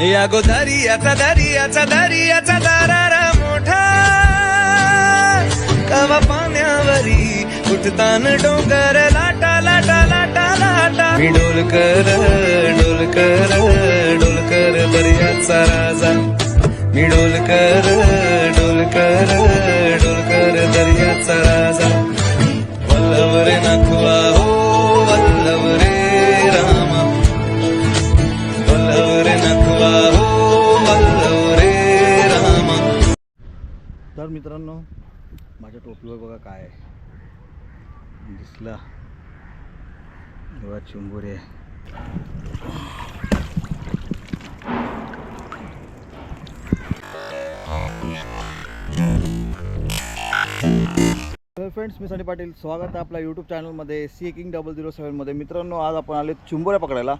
या गोदारियाचा दरियाचा दरियाचा दारारा मोठा. कवा पाण्यावरी उठतान डोंगर लाटा लाटा लाटा लाटा. मी डोलकर डोलकर डोलकर दर्याचा राजा. मी डोलकर डोलकर डोलकर दर्याचा राजा. वल्लभ नखवा मित्रांनो माझ्या टोपीवर बघा काय आहे. दिसला. बघा चिंबोरी आहे. फ्रेंड्स मी सनी पाटील. स्वागत आहे आपल्या यूट्यूब चॅनलमध्ये सी किंग डबल झिरो सेवनमध्ये मित्रांनो आज आपण आले चिंबोऱ्या पकडायला.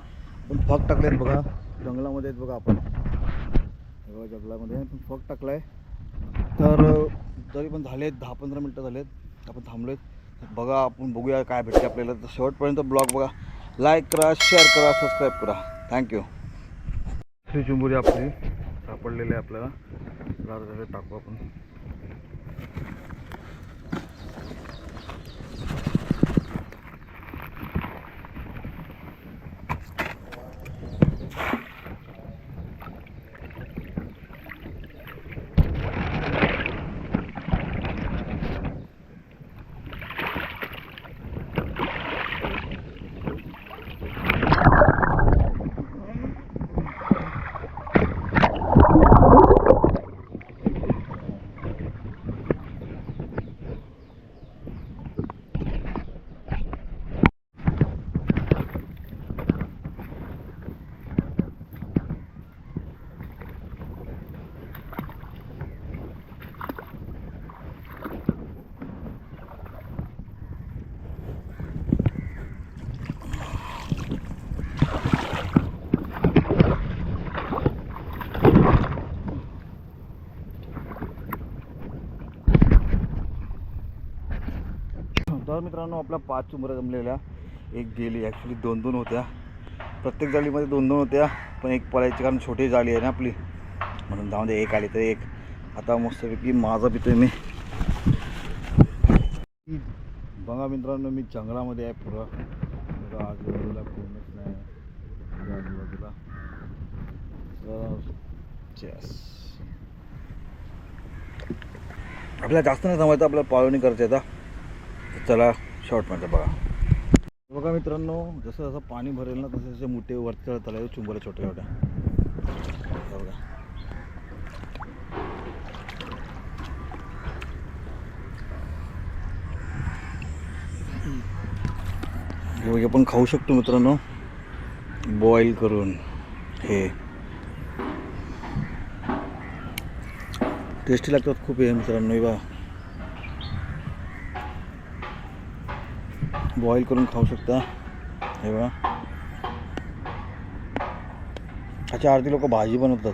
पण फक टाकलेत बघा. जंगलामध्ये आहेत बघा आपण. बघा जंगलामध्ये पण फक टाकलाय. तर तरी पण झालेत दहा पंधरा मिनटं झालेत आपण थांबलोत बघा आपण बघूया काय भेटते आपल्याला. तर शेवटपर्यंत ब्लॉग बघा. लाईक करा शेअर करा सबस्क्राईब करा. थँक्यू श्री चुंबुरी आपली सापडलेली आहे आपल्याला. टाकू आपण. तर मित्रांनो आपल्या पाच चुंबऱ्या जमलेल्या एक गेली ॲक्च्युली दोन दोन होत्या. प्रत्येक जाळीमध्ये दोन दोन होत्या पण एक पळायची कारण छोटी जाळी आहे ना आपली. म्हणून जाऊन दे एक आली तर एक. आता मस्तपैकी माझा पितोय मी. बघा मित्रांनो मी जंगलामध्ये आहे पुरं. आजूबाजूला कोणच नाही. आजूबाजूला. आपल्याला जास्त नाही थांबायचं आपल्याला पाळवणी करायची आता. चला शॉर्टमध्ये बघा. बघा मित्रांनो जसं जसं पाणी भरेल ना तसे तसे मोठे वरती चढत आले चुंबरे छोट्या छोट्या. बघा. हे आपण खाऊ शकतो मित्रांनो. बॉईल करून हे. टेस्टी लागतात खूप हे मित्रांनो बा बॉईल करून खाऊ शकता. हे बघा. अच्छा आरती लोक भाजी बनवतात.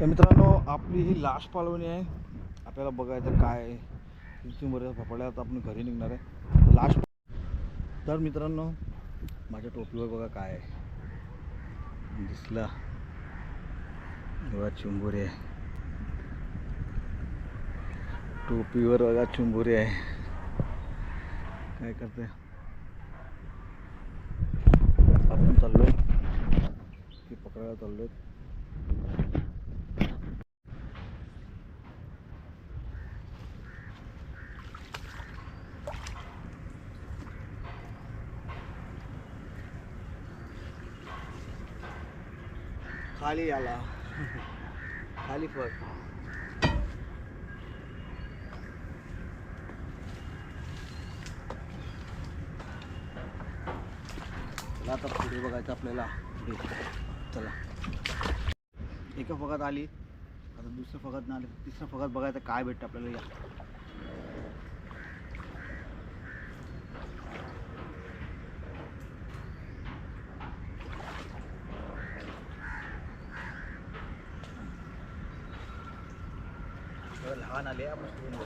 तर मित्रांनो आपली ही लास्ट पालवणी आहे. आपल्याला बघायचं काय आहे. किती बरेच भपळ्या आपण घरी निघणार आहे. लास्ट तर मित्रांनो माझ्या टोपीवर बघा काय आहे. दिसला. बघा चुंबुरी आहे. टोपीवर बघा चुंबुरी आहे. काय करते आपण चाललोय. की पकडायला चाललोय. खाली आला. खाली फक आता पुढे बघायचं आपल्याला. चला. एका फगात आली आता दुसरं फगात नाही आलं तिसरं फगात बघायचं काय भेटतं आपल्याला या. लहान आले आपण सोडून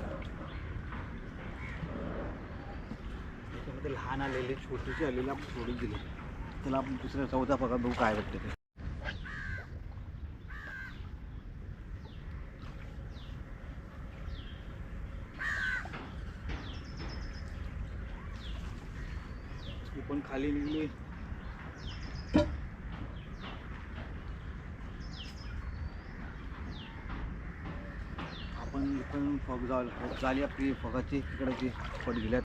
त्याच्यामध्ये लहान आलेले छोटीशी आलेले आपण सोडून दिले. त्याला आपण दुसऱ्या चौथा पगार बघू काय वाटते ते. पण खाली निघली आपण इकडून फग जाल झाली आपली फगाची इकडची पट गेल्यात.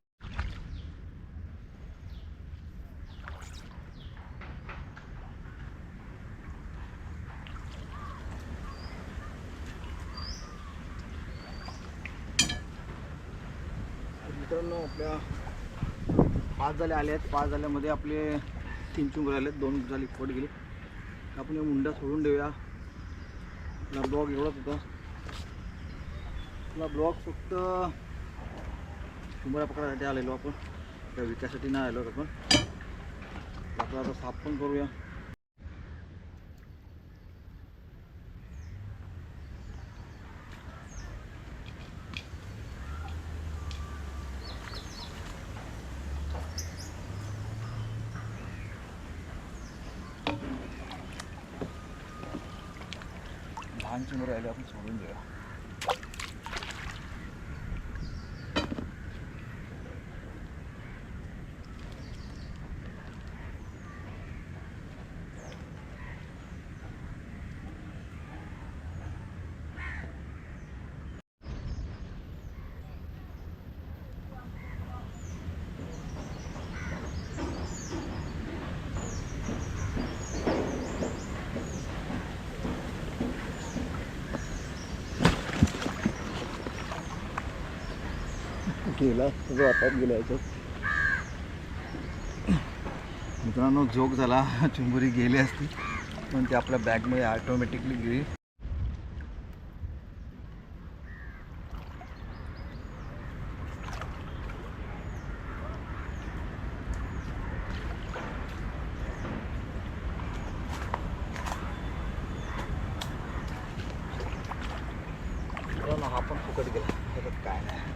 मित्रांनो आपल्या पाच झाले आले आहेत. पाच झाल्यामध्ये आपले तीन चुंगर आले आहेत दोन झाली पट गेली. आपण हे मुंडा सोडून देऊया. आपला ब्लॉग एवढाच होता. आपला ब्लॉग फक्त चुंबऱ्या पकडासाठी आलेलो आपण. त्या विकासाठी नाही आलो आपण. आपला आता साफ पण करूया. लहान चुंबर राहिले आपण सोडून देऊया केला जो वाटत गेला याच्यात. मित्रांनो जोक झाला. चुंबुरी गेली असती पण ती आपल्या बॅगमध्ये ऑटोमॅटिकली गेली मित्रांनो हा पण फुकट गेला त्याच्यात काय नाही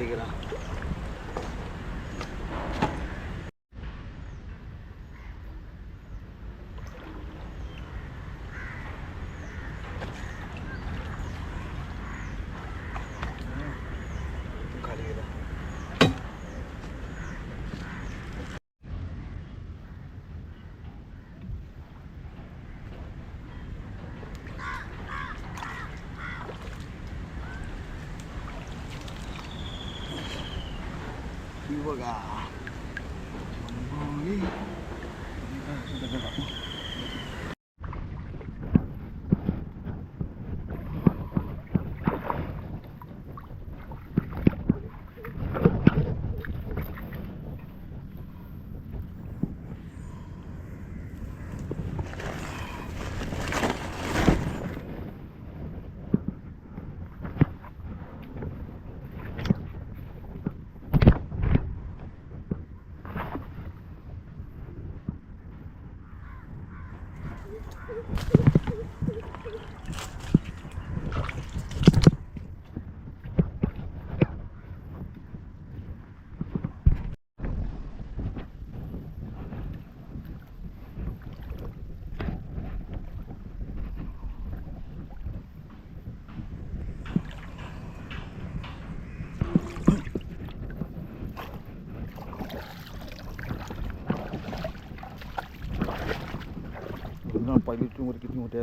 हे पण खाली गेला खाली गेला ही बघा मुंबई. बघ ना, पहिली चुंबर किती मोठी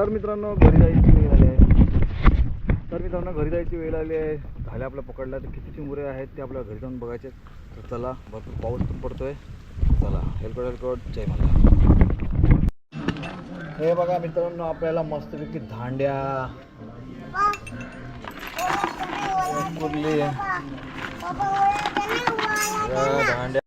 तर मित्रांनो घरी जायची वेळ आली आहे तर मित्रांनो घरी जायची वेळ आली आहे झाल्या आपल्या पकडल्या तर किती मुरे आहेत ते आपल्या घरी जाऊन बघायचे तर चला भरपूर पाऊस पण पडतोय चला हेलकोट हेलकोट जय मला हे बघा मित्रांनो आपल्याला मस्तपैकी धांड्या कुर्ली धांड्या